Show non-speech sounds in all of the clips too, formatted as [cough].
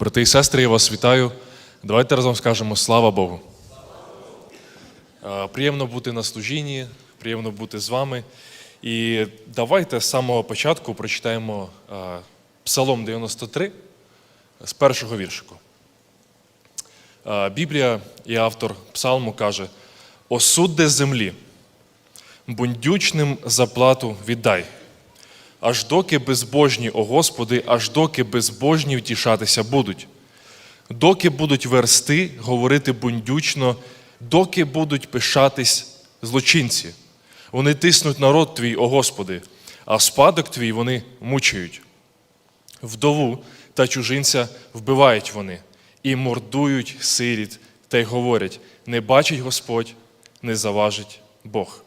Брати і сестри, я вас вітаю. Давайте разом скажемо слава Богу. Е, Приємно бути на служінні, приємно бути з вами. І давайте з самого початку прочитаємо е, Псалом 93 з першого віршику. Е, Біблія і автор псалму каже: Осудде землі, бундючним заплату віддай. Аж доки безбожні, о Господи, аж доки безбожні втішатися будуть, доки будуть версти, говорити бундючно, доки будуть пишатись злочинці. Вони тиснуть народ твій, о Господи, а спадок твій вони мучають. Вдову та чужинця вбивають вони і мордують сиріт, та й говорять: не бачить Господь, не заважить Бог.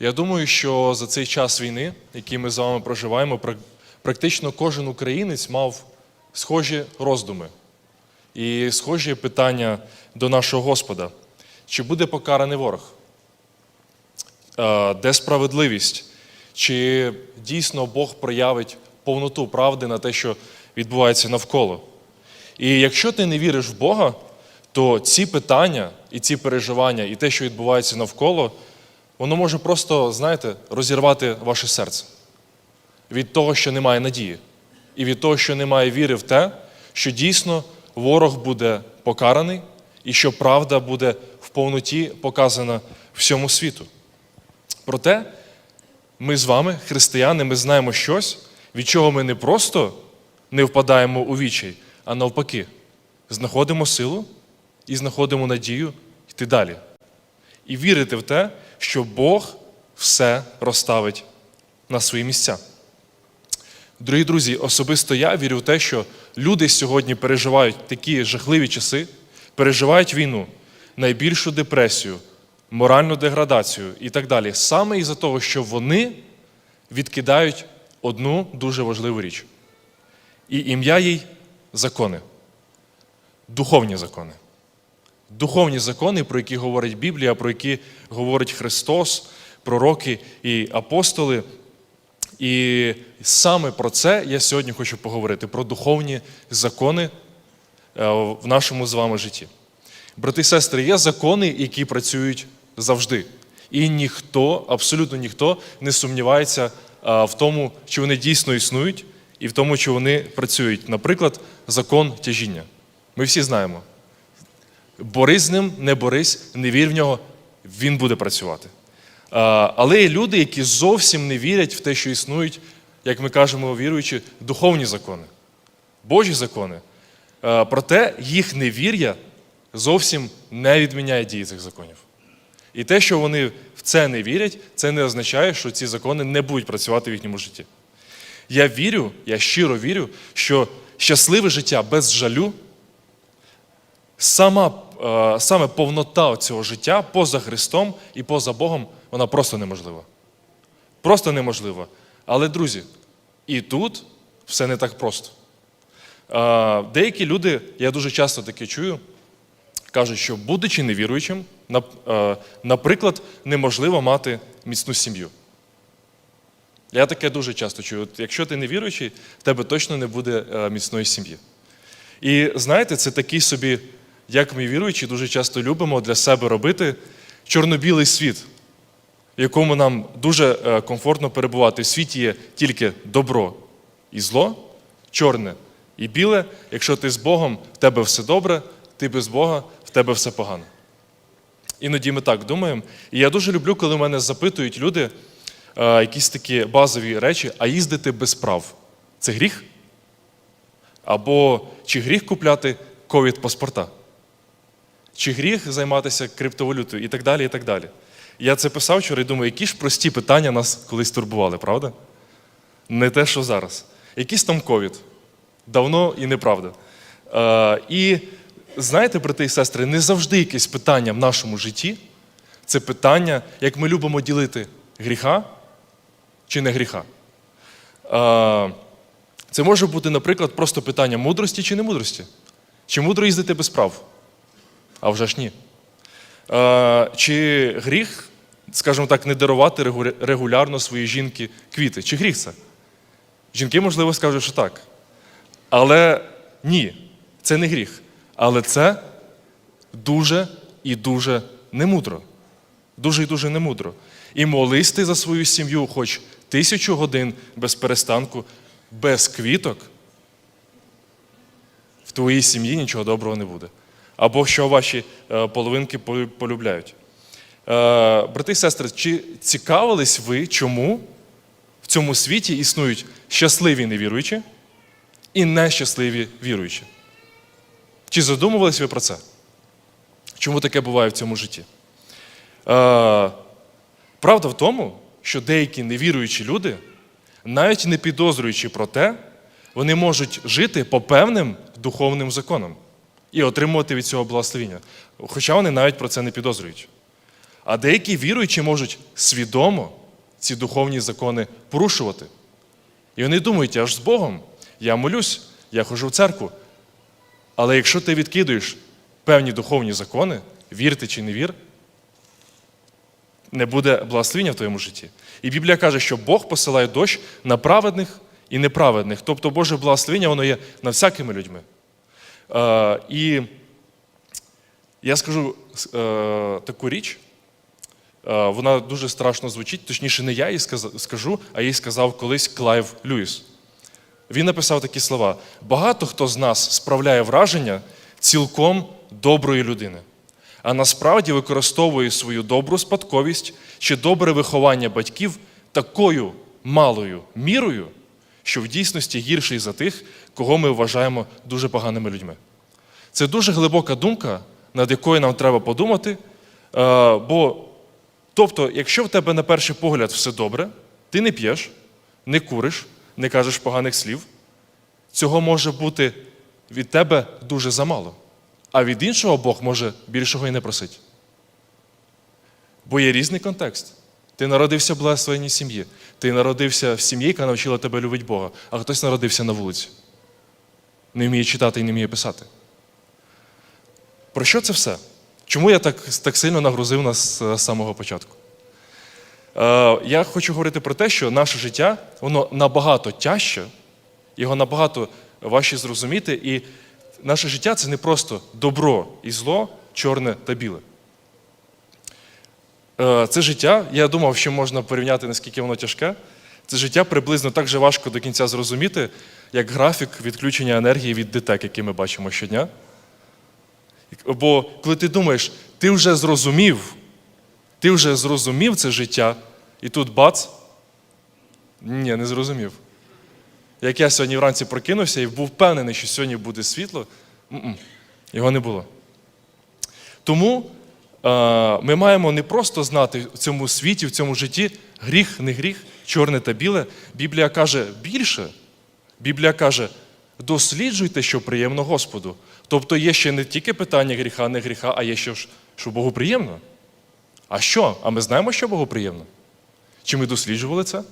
Я думаю, що за цей час війни, який ми з вами проживаємо, практично кожен українець мав схожі роздуми і схожі питання до нашого Господа. Чи буде покараний ворог? Е, Де справедливість? Чи дійсно Бог проявить повноту правди на те, що відбувається навколо? І якщо ти не віриш в Бога, то ці питання і ці переживання, і те, що відбувається навколо, воно може просто, знаєте, розірвати ваше серце від того, що немає надії, і від того, що немає віри в те, що дійсно ворог буде покараний і що правда буде в повноті показана всьому світу. Проте ми з вами, християни, ми знаємо щось, від чого ми не просто не впадаємо у вічай, а навпаки, знаходимо силу і знаходимо надію йти далі. І вірити в те, що Бог все розставить на свої місця. Дорогі друзі, особисто я вірю в те, що люди сьогодні переживають такі жахливі часи, переживають війну, найбільшу депресію, моральну деградацію і так далі, саме із-за того, що вони відкидають одну дуже важливу річ. І ім'я їй закони, духовні закони. Духовні закони, про які говорить Біблія, про які говорить Христос, пророки і апостоли. І саме про це я сьогодні хочу поговорити: про духовні закони е, в нашому з вами житті. Брати і сестри, є закони, які працюють завжди. І ніхто, абсолютно ніхто не сумнівається е, в тому, чи вони дійсно існують, і в тому, чи вони працюють. Наприклад, закон тяжіння. Ми всі знаємо. Борись з ним, не борись, не вір в нього, він буде працювати. Але є люди, які зовсім не вірять в те, що існують, як ми кажемо, віруючи, духовні закони, Божі закони. Проте їх невір'я зовсім не відміняє дії цих законів. І те, що вони в це не вірять, це не означає, що ці закони не будуть працювати в їхньому житті. Я вірю, я щиро вірю, що щасливе життя без жалю сама, саме повнота цього життя поза Христом і поза Богом, вона просто неможлива. Просто неможлива. Але, друзі, і тут все не так просто. Е, Деякі люди, я дуже часто таке чую, кажуть, що, будучи невіруючим, е, наприклад, неможливо мати міцну сім'ю. Я таке дуже часто чую. От Якщо ти невіруючий, в тебе точно не буде е, міцної сім'ї. І знаєте, це такий собі, як ми віруючі, дуже часто любимо для себе робити чорно-білий світ, в якому нам дуже е, комфортно перебувати. В світі є тільки добро і зло, чорне і біле. Якщо ти з Богом, в тебе все добре, ти без Бога, в тебе все погано. Іноді ми так думаємо. І я дуже люблю, коли мене запитують люди е, якісь такі базові речі, а їздити без прав це гріх? Або чи гріх купляти ковід-паспорта? Чи гріх займатися криптовалютою і так далі, і так далі. Я це писав вчора і думаю, які ж прості питання нас колись турбували, правда? Не те, що зараз. Якийсь там ковід. Давно і неправда. Е, і знаєте, брати і сестри, не завжди якесь питання в нашому житті це питання, як ми любимо ділити гріха чи не гріха. Е, це може бути, наприклад, просто питання мудрості чи не мудрості. Чи мудро їздити без прав? А вже ж ні. Е, Чи гріх, скажімо так, не дарувати регулярно своїй жінки квіти? Чи гріх це? Жінки, можливо, скажуть, що так. Але Ні, це не гріх. Але це дуже і дуже немудро. Дуже і дуже немудро. І молись ти за свою сім'ю хоч тисячу годин без перестанку, без квіток, в твоїй сім'ї нічого доброго не буде. Або що ваші е, половинки полюбляють. Е, брати і сестри, чи цікавились ви, чому в цьому світі існують щасливі невіруючі і нещасливі віруючі? Чи задумувались ви про це? Чому таке буває в цьому житті? Е, правда в тому, що деякі невіруючі люди, навіть не підозрюючи про те, вони можуть жити по певним духовним законам і отримувати від цього благословіння. Хоча вони навіть про це не підозрюють. А деякі віруючі можуть свідомо ці духовні закони порушувати. І вони думають, я ж з Богом, я молюсь, я ходжу в церкву. Але якщо ти відкидуєш певні духовні закони, вірти чи не вір, не буде благословення в твоєму житті. І Біблія каже, що Бог посилає дощ на праведних і неправедних. Тобто Боже благословення воно є на всякими людьми. Е, і я скажу е, таку річ, е, вона дуже страшно звучить, точніше, не я їй скажу, а їй сказав колись Клайв Льюіс. Він написав такі слова: багато хто з нас справляє враження цілком доброї людини, а насправді використовує свою добру спадковість чи добре виховання батьків такою малою мірою, що в дійсності гірший за тих, кого ми вважаємо дуже поганими людьми. Це дуже глибока думка, над якою нам треба подумати. е, Бо, тобто, якщо в тебе на перший погляд все добре, ти не п'єш, не куриш, не кажеш поганих слів, цього може бути від тебе дуже замало. А від іншого Бог може більшого і не просить. Бо є різний контекст. Ти народився в благословенній сім'ї. Ти народився в сім'ї, яка навчила тебе любити Бога, а хтось народився на вулиці. Не вміє читати і не вміє писати. Про що це все? Чому я так, так сильно нагрузив нас з самого початку? Е, я хочу говорити про те, що наше життя воно набагато тяжче, його набагато важче зрозуміти. І наше життя це не просто добро і зло, чорне та біле. Е, Це життя, я думав, що можна порівняти, наскільки воно тяжке. Це життя приблизно так же важко до кінця зрозуміти, як графік відключення енергії від ДТЕК, який ми бачимо щодня. Бо коли ти думаєш, ти вже зрозумів, ти вже зрозумів це життя, і тут бац. Ні, не зрозумів. Як я сьогодні вранці прокинувся і був впевнений, що сьогодні буде світло, його не було. Тому ми маємо не просто знати в цьому світі, в цьому житті гріх, не гріх, чорне та біле. Біблія каже більше. Біблія каже, досліджуйте, що приємно Господу. Тобто є ще не тільки питання гріха, не гріха, а є ще що Богу приємно. А що? А ми знаємо, що Богу приємно? Чи ми досліджували це?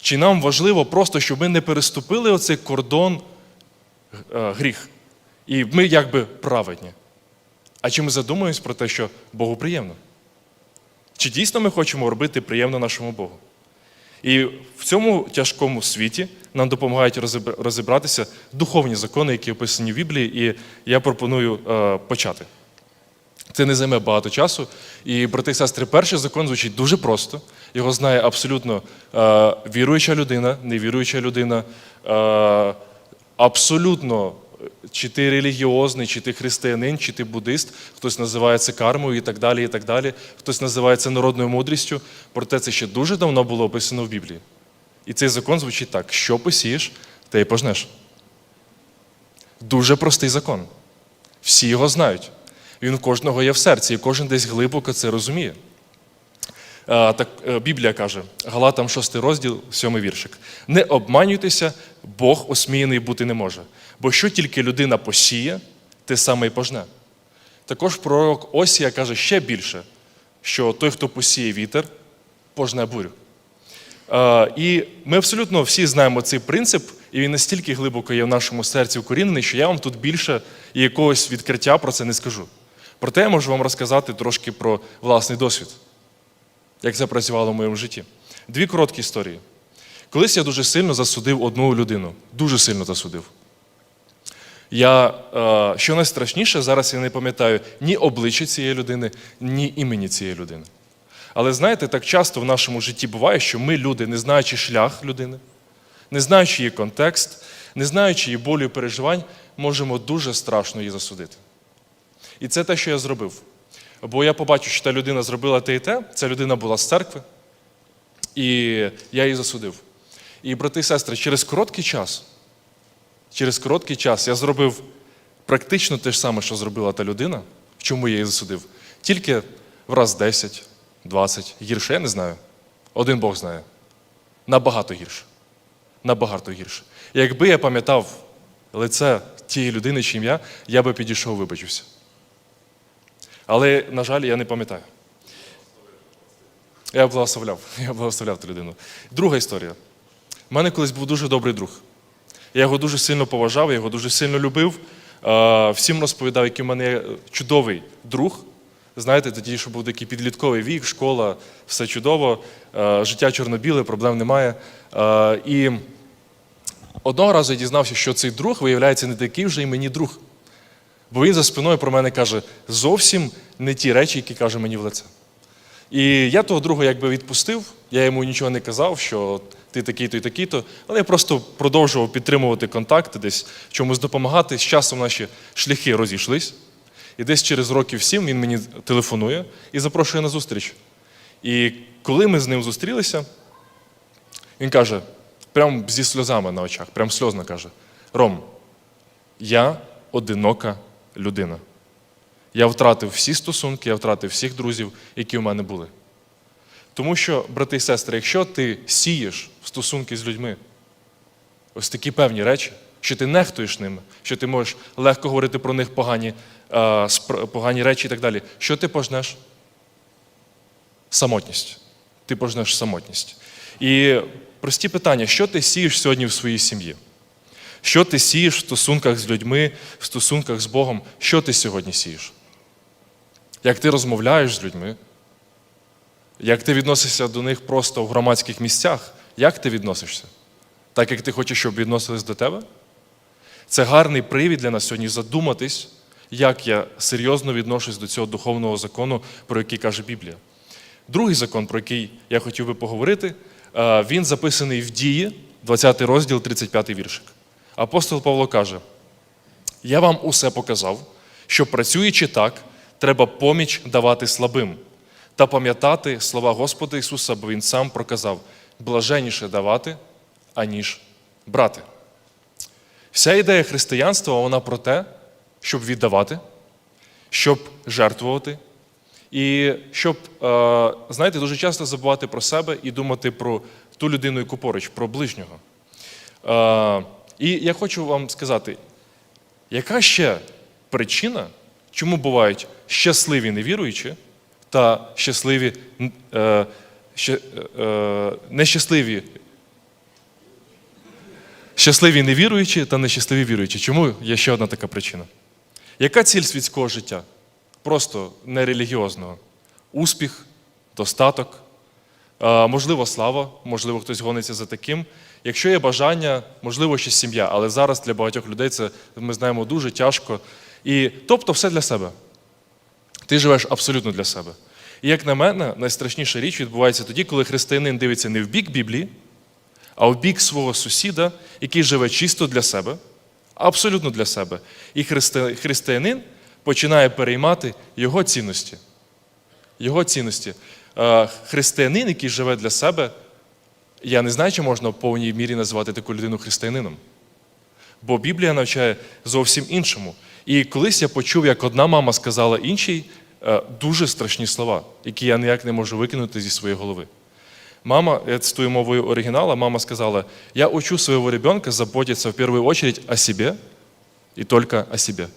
Чи нам важливо просто, щоб ми не переступили оцей кордон е, гріх? І ми якби праведні. А чи ми задумуємось про те, що Богу приємно? Чи дійсно ми хочемо робити приємно нашому Богу? І в цьому тяжкому світі нам допомагають розібратися духовні закони, які описані в Біблії, і я пропоную е, почати. Це не займе багато часу. І, брати і сестри, перший закон звучить дуже просто. Його знає абсолютно е, віруюча людина, невіруюча людина, е, абсолютно, чи ти релігіозний, чи ти християнин, чи ти буддист, хтось називає це кармою і так далі, і так далі. Хтось називає це народною мудрістю. Проте це ще дуже давно було описано в Біблії. І цей закон звучить так: що посієш, те й пожнеш. Дуже простий закон. Всі його знають. Він у кожного є в серці, і кожен десь глибоко це розуміє. Так е, Біблія каже, Галатам 6 розділ, 7 віршик. Не обманюйтеся, Бог осміяний бути не може. Бо що тільки людина посіє, те саме й пожне. Також пророк Осія каже ще більше, що той, хто посіє вітер, пожне бурю. І ми абсолютно всі знаємо цей принцип, і він настільки глибоко є в нашому серці укорінений, що я вам тут більше якогось відкриття про це не скажу. Проте я можу вам розказати трошки про власний досвід, як це працювало в моєму житті. Дві короткі історії. Колись я дуже сильно засудив одну людину, дуже сильно засудив. Я, е, що найстрашніше, зараз я не пам'ятаю ні обличчя цієї людини, ні імені цієї людини. Але знаєте, так часто в нашому житті буває, що ми, люди, не знаючи шлях людини, не знаючи її контекст, не знаючи її болю і переживань, можемо дуже страшно її засудити. І це те, що я зробив. Бо я побачив, що та людина зробила те і те, ця людина була з церкви, і я її засудив. І, брати і сестри, через короткий час, через короткий час я зробив практично те ж саме, що зробила та людина, в чому я її засудив. Тільки в раз 10, 20, гірше, я не знаю. Один Бог знає. Набагато гірше. Набагато гірше. Якби я пам'ятав лице тієї людини чи ім'я, я би підійшов, вибачився. Але, на жаль, я не пам'ятаю. Я благословляв, [laughs] я благословляв ту людину. Друга історія. У мене колись був дуже добрий друг. Я його дуже сильно поважав, я його дуже сильно любив. Всім розповідав, який в мене чудовий друг. Знаєте, тоді, що був такий підлітковий вік, школа, все чудово, життя чорно-біле, проблем немає. І одного разу я дізнався, що цей друг, виявляється, не такий вже і мені друг. Бо він за спиною про мене каже зовсім не ті речі, які каже мені в лице. І я того друга якби відпустив, я йому нічого не казав, що ти такий-то і такий-то, але я просто продовжував підтримувати контакти, десь чомусь допомагати. З часом наші шляхи розійшлись. І десь через років сім він мені телефонує і запрошує на зустріч. І коли ми з ним зустрілися, він каже, прям зі сльозами на очах, прям сльозно каже: Ром, я одинока людина. Я втратив всі стосунки, я втратив всіх друзів, які у мене були. Тому що, брати і сестри, якщо ти сієш в стосунки з людьми, ось такі певні речі, що ти нехтуєш ними, що ти можеш легко говорити про них погані, е, погані речі і так далі, що ти пожнеш? Самотність. Ти пожнеш самотність. І прості питання: що ти сієш сьогодні в своїй сім'ї? Що ти сієш в стосунках з людьми, в стосунках з Богом? Що ти сьогодні сієш? Як ти розмовляєш з людьми? Як ти відносишся до них просто в громадських місцях? Як ти відносишся? Так як ти хочеш, щоб відносились до тебе? Це гарний привід для нас сьогодні задуматись, як я серйозно відношусь до цього духовного закону, про який каже Біблія. Другий закон, про який я хотів би поговорити, е, він записаний в дії, 20 розділ, 35 віршик. Апостол Павло каже: Я вам усе показав, що працюючи так, треба поміч давати слабим та пам'ятати слова Господа Ісуса, бо Він сам проказав: блаженніше давати, аніж брати. Вся ідея християнства вона про те, щоб віддавати, щоб жертвувати, і щоб, е, знаєте, дуже часто забувати про себе і думати про ту людину, яку поруч, про ближнього. Е, І я хочу вам сказати, яка ще причина, чому бувають щасливі невіруючі та щасливі, е, ще- е, нещасливі Щасливі невіруючі та нещасливі віруючі. Чому є ще одна така причина? Яка ціль світського життя? Просто нерелігіозного. Успіх, достаток, можливо, слава, можливо, хтось гониться за таким. Якщо є бажання, можливо, ще сім'я, але зараз для багатьох людей це ми знаємо дуже тяжко. І, тобто, все для себе. Ти живеш абсолютно для себе. І як на мене, найстрашніша річ відбувається тоді, коли християнин дивиться не в бік Біблії, а в бік свого сусіда, який живе чисто для себе, абсолютно для себе. І христи- християнин починає переймати його цінності. Його цінності. Е, Християнин, який живе для себе, я не знаю, чи можна в повній мірі називати таку людину християнином. Бо Біблія навчає зовсім іншому. І колись я почув, як одна мама сказала іншій е, дуже страшні слова, які я ніяк не можу викинути зі своєї голови. Мама, я цитую мовою оригинала, мама сказала, я учу своего ребенка заботиться в первую очередь о себе і только о себе.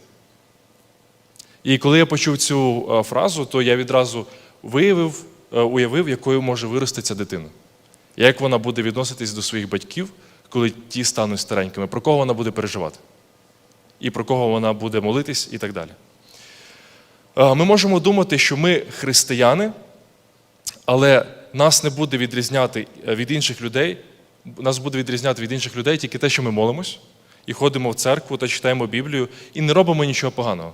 І коли я почув цю е, фразу, то я відразу виявив, е, уявив, якою може вирости ця дитина. Як вона буде відноситись до своїх батьків, коли ті стануть старенькими, про кого вона буде переживати, і про кого вона буде молитись, і так далі. Ми можемо думати, що ми християни, але нас не буде відрізняти е, від інших людей, нас буде відрізняти від інших людей тільки те, що ми молимось, і ходимо в церкву та читаємо Біблію і не робимо нічого поганого.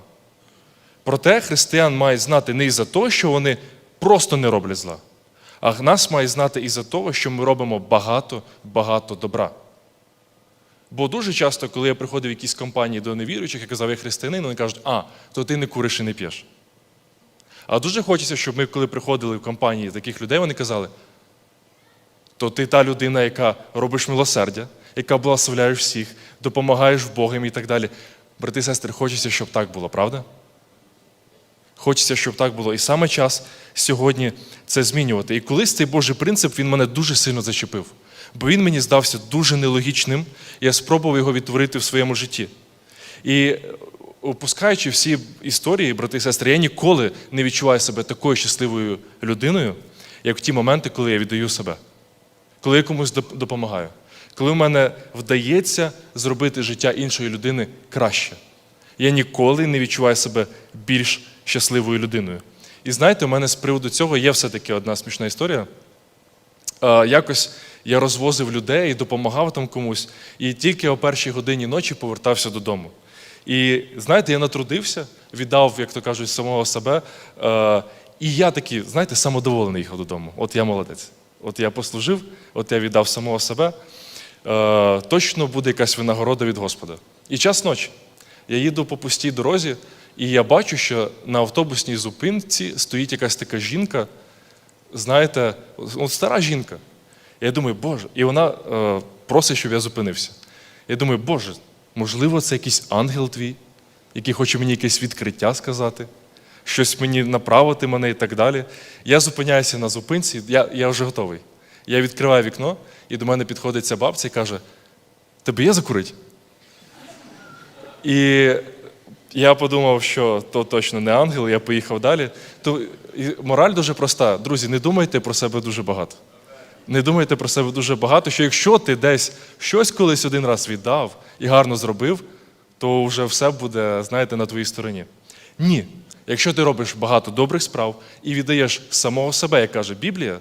Проте християн мають знати не із-за того, що вони просто не роблять зла, а нас мають знати із-за того, що ми робимо багато-багато добра. Бо дуже часто, коли я приходив в якісь компанії до невіруючих, я казав, я християнин, вони кажуть, а, то ти не куриш і не п'єш. А дуже хочеться, щоб ми, коли приходили в компанії таких людей, вони казали, то ти та людина, яка робиш милосердя, яка благословляєш всіх, допомагаєш Богом і так далі. Брати і сестри, хочеться, щоб так було, правда? Хочеться, щоб так було. І саме час сьогодні це змінювати. І колись цей Божий принцип він мене дуже сильно зачепив. Бо він мені здався дуже нелогічним, я спробував його відтворити в своєму житті. І опускаючи всі історії, брати і сестри, я ніколи не відчуваю себе такою щасливою людиною, як в ті моменти, коли я віддаю себе, коли я комусь допомагаю, коли в мене вдається зробити життя іншої людини краще. Я ніколи не відчуваю себе більш щасливою людиною. І знаєте, у мене з приводу цього є все-таки одна смішна історія. Якось я розвозив людей і допомагав там комусь, і тільки о першій годині ночі повертався додому. І знаєте, я натрудився, віддав, як то кажуть, самого себе. І я такий, знаєте, самодоволений їхав додому. От я молодець. От я послужив, от я віддав самого себе. Точно буде якась винагорода від Господа. І час ночі. Я їду по пустій дорозі, і я бачу, що на автобусній зупинці стоїть якась така жінка, знаєте, от стара жінка. Я думаю, Боже, і вона е, просить, щоб я зупинився. Я думаю, Боже, можливо, це якийсь ангел твій, який хоче мені якесь відкриття сказати, щось мені направити мене і так далі. Я зупиняюся на зупинці, я, я вже готовий. Я відкриваю вікно, і до мене підходить ця бабця і каже: Тебе є закурить? І я подумав, що то точно не ангел, я поїхав далі. То і мораль дуже проста. Друзі, не думайте про себе дуже багато. Не думайте про себе дуже багато, що якщо ти десь щось колись один раз віддав і гарно зробив, то вже все буде, знаєте, на твоїй стороні. Ні. Якщо ти робиш багато добрих справ і віддаєш самого себе, як каже Біблія,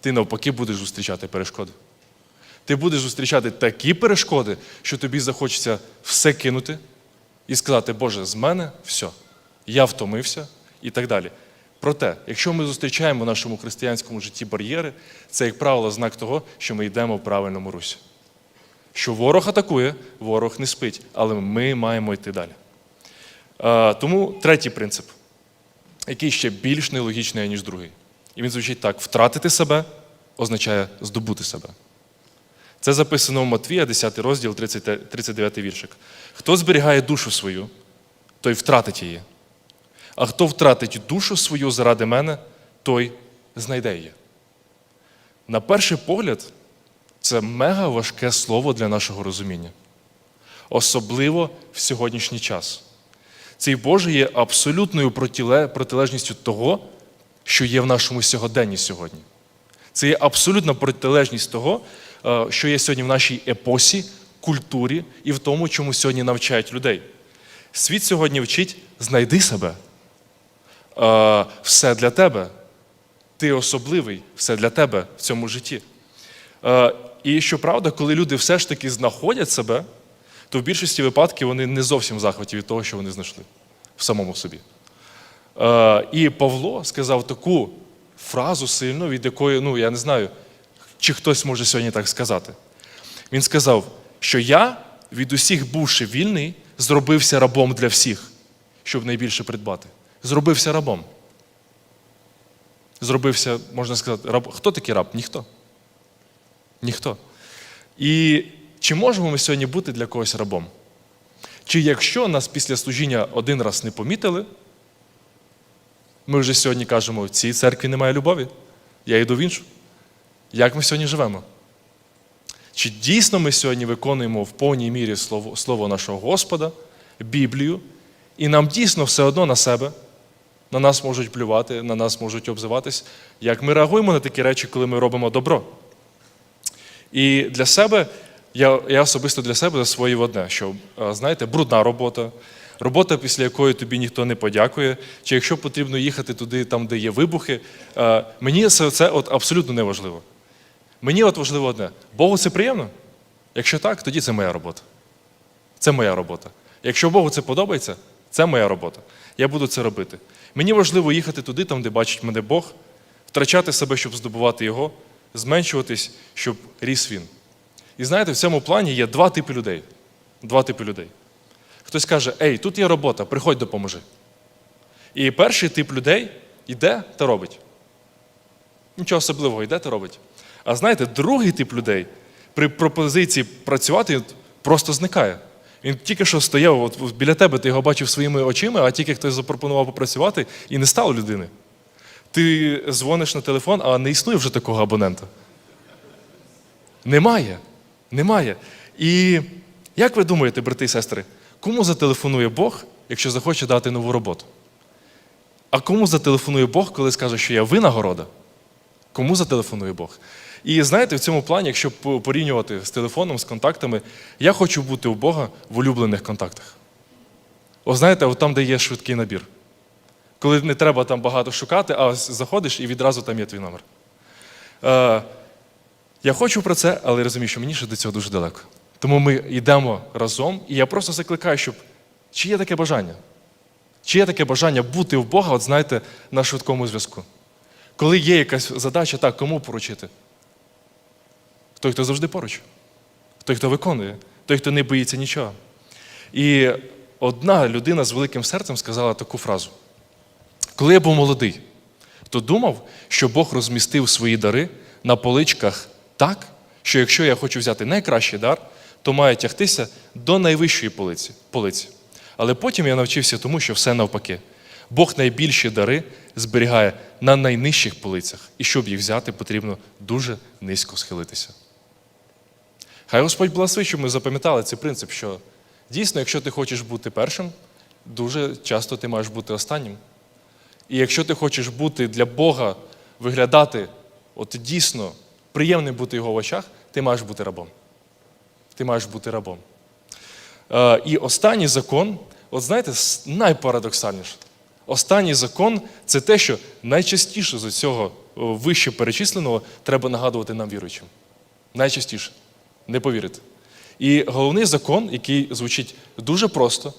ти навпаки будеш зустрічати перешкоди. Ти будеш зустрічати такі перешкоди, що тобі захочеться все кинути і сказати, Боже, з мене все, я втомився і так далі. Проте, якщо ми зустрічаємо в нашому християнському житті бар'єри, це, як правило, знак того, що ми йдемо в правильному русі. Що ворог атакує, ворог не спить, але ми маємо йти далі. Тому третій принцип, який ще більш нелогічний, ніж другий. І він звучить так: втратити себе означає здобути себе. Це записано в Матвія, 10 розділ, 30 39 віршик. Хто зберігає душу свою, той втратить її. А хто втратить душу свою заради мене, той знайде її. На перший погляд, це мега важке слово для нашого розуміння. Особливо в сьогоднішній час. Цей Боже є абсолютною протилежністю того, що є в нашому сьогоденні сьогодні. Це є абсолютна протилежність того, що є сьогодні в нашій епосі, культурі і в тому, чому сьогодні навчають людей. Світ сьогодні вчить знайди себе. Е, Все для тебе. Ти особливий, все для тебе в цьому житті. Е, І щоправда, коли люди все ж таки знаходять себе, то в більшості випадків вони не зовсім в захваті від того, що вони знайшли в самому собі. Е, І Павло сказав таку фразу сильну, від якої, ну я не знаю, чи хтось може сьогодні так сказати. Він сказав, що я, від усіх бувши вільний, зробився рабом для всіх, щоб найбільше придбати. Зробився рабом. Зробився, можна сказати, раб. Хто такий раб? Ніхто. Ніхто. І чи можемо ми сьогодні бути для когось рабом? Чи якщо нас після служіння один раз не помітили, ми вже сьогодні кажемо, в цій церкві немає любові, я йду в іншу. Як ми сьогодні живемо? Чи дійсно ми сьогодні виконуємо в повній мірі слово, слово нашого Господа, Біблію, і нам дійсно все одно на себе, на нас можуть плювати, на нас можуть обзиватись, як ми реагуємо на такі речі, коли ми робимо добро? І для себе, я, я особисто для себе засвоїв одне, що, е, знаєте, брудна робота, робота, після якої тобі ніхто не подякує, чи якщо потрібно їхати туди, там, де є вибухи, е, мені це, це от абсолютно не важливо. Мені от важливо одне: Богу це приємно? Якщо так, тоді це моя робота. Це моя робота. Якщо Богу це подобається, це моя робота. Я буду це робити. Мені важливо їхати туди, там, де бачить мене Бог, втрачати себе, щоб здобувати Його, зменшуватись, щоб ріс він. І знаєте, в цьому плані є два типи людей. Два типи людей. Хтось каже, ей, тут є робота, приходь допоможи. І перший тип людей йде та робить. Нічого особливого йде та робить. А знаєте, другий тип людей при пропозиції працювати просто зникає. Він тільки що стояв от біля тебе, ти його бачив своїми очима, а тільки хтось запропонував попрацювати і не стало людини. Ти дзвониш на телефон, а не існує вже такого абонента. Немає. Немає. І як ви думаєте, брати і сестри, кому зателефонує Бог, якщо захоче дати нову роботу? А кому зателефонує Бог, коли скаже, що я винагорода? Кому зателефонує Бог? І знаєте, в цьому плані, якщо порівнювати з телефоном, з контактами, я хочу бути у Бога в улюблених контактах. О, знаєте, от там, де є швидкий набір. Коли не треба там багато шукати, а ось заходиш і відразу там є твій номер. Е, я хочу про це, але розумію, що мені ще до цього дуже далеко. Тому ми йдемо разом, і я просто закликаю, щоб чи є таке бажання? Чи є таке бажання бути в Бога, от знаєте, на швидкому зв'язку? Коли є якась задача, так, кому поручити? Той, хто завжди поруч, той, хто виконує, той, хто не боїться нічого. І одна людина з великим серцем сказала таку фразу: коли я був молодий, то думав, що Бог розмістив свої дари на поличках так, що якщо я хочу взяти найкращий дар, то має тягтися до найвищої полиці. полиці. Але потім я навчився тому, що все навпаки. Бог найбільші дари зберігає на найнижчих полицях, і щоб їх взяти, потрібно дуже низько схилитися. Хай Господь благословить, щоб ми запам'ятали цей принцип, що дійсно, якщо ти хочеш бути першим, дуже часто ти маєш бути останнім. І якщо ти хочеш бути для Бога, виглядати от дійсно приємним бути його в очах, ти маєш бути рабом. Ти маєш бути рабом. Е, І останній закон, от знаєте, найпарадоксальніше. Останній закон це те, що найчастіше з усього о, вище перечисленого треба нагадувати нам віруючим. Найчастіше. Не повірите. І головний закон, який звучить дуже просто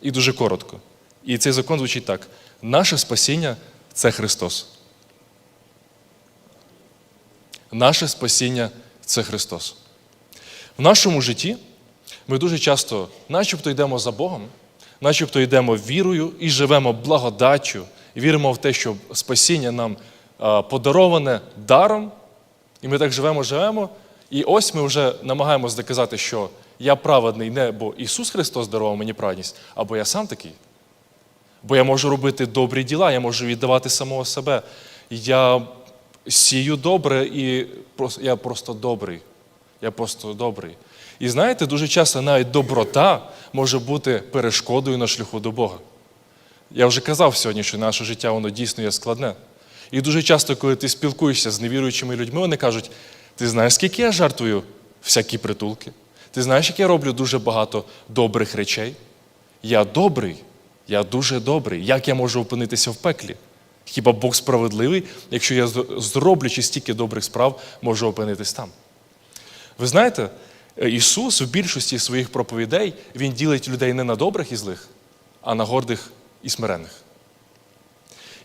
і дуже коротко. І цей закон звучить так: наше спасіння це Христос. Наше спасіння це Христос. В нашому житті ми дуже часто, начебто йдемо за Богом, начебто йдемо вірою і живемо благодаттю, віримо в те, що спасіння нам подароване даром, і ми так живемо, живемо. І ось ми вже намагаємось доказати, що я праведний не бо Ісус Христос дарував мені праведність, або я сам такий. Бо я можу робити добрі діла, я можу віддавати самого себе. Я сію добре і я просто добрий. Я просто добрий. І знаєте, дуже часто навіть доброта може бути перешкодою на шляху до Бога. Я вже казав сьогодні, що наше життя воно дійсно є складне. І дуже часто, коли ти спілкуєшся з невіруючими людьми, вони кажуть: ти знаєш, скільки я жартую всякі притулки? Ти знаєш, як я роблю дуже багато добрих речей? Я добрий, я дуже добрий. Як я можу опинитися в пеклі? Хіба Бог справедливий, якщо я, зроблячи стільки добрих справ, можу опинитись там? Ви знаєте, е, Ісус в більшості своїх проповідей Він ділить людей не на добрих і злих, а на гордих і смиренних.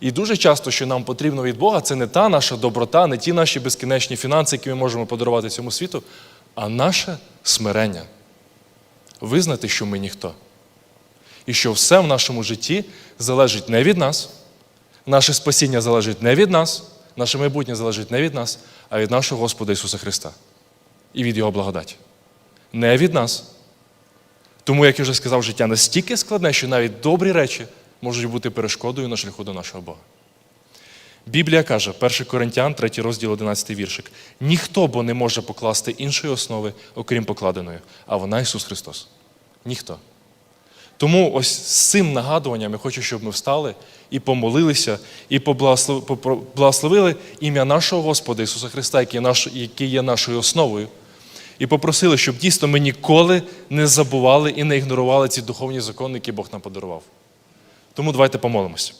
І дуже часто, що нам потрібно від Бога, це не та наша доброта, не ті наші безкінечні фінанси, які ми можемо подарувати цьому світу, а наше смирення. Визнати, що ми ніхто. І що все в нашому житті залежить не від нас, наше спасіння залежить не від нас, наше майбутнє залежить не від нас, а від нашого Господа Ісуса Христа і від Його благодаті. Не від нас. Тому, як я вже сказав, життя настільки складне, що навіть добрі речі можуть бути перешкодою на шляху до нашого Бога. Біблія каже, 1 Коринтян, 3 розділ, 11 віршик: ніхто бо не може покласти іншої основи, окрім покладеної, а вона Ісус Христос. Ніхто. Тому ось з цим нагадуванням я хочу, щоб ми встали і помолилися, і поблагослов- попро- благословили ім'я нашого Господа Ісуса Христа, який є нашою основою, і попросили, щоб дійсно ми ніколи не забували і не ігнорували ці духовні закони, які Бог нам подарував. Тому давайте помолимося.